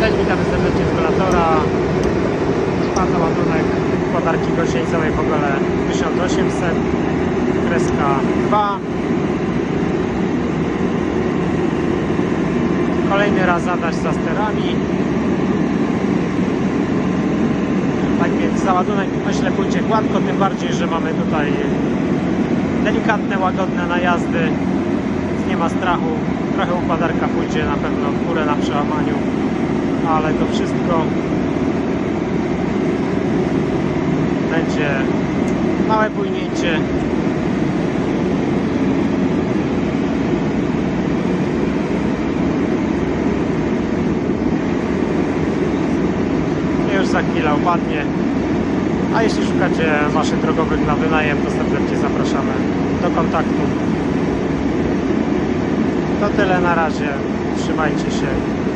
Cześć, witamy serdecznie z Velatora. Czwarty ładunek układarki gąsieńcowej w ogóle 1800. Kreska 2. Kolejny raz zadaś za sterami. Tak więc załadunek myślę pójdzie gładko, tym bardziej, że mamy tutaj delikatne, łagodne najazdy. Więc nie ma strachu. Trochę układarka pójdzie na pewno w górę na przełamaniu, ale to wszystko będzie małe płynięcie. I już za chwilę upadnie. A jeśli szukacie maszyn drogowych na wynajem, to serdecznie zapraszamy do kontaktu. To tyle na razie. Trzymajcie się.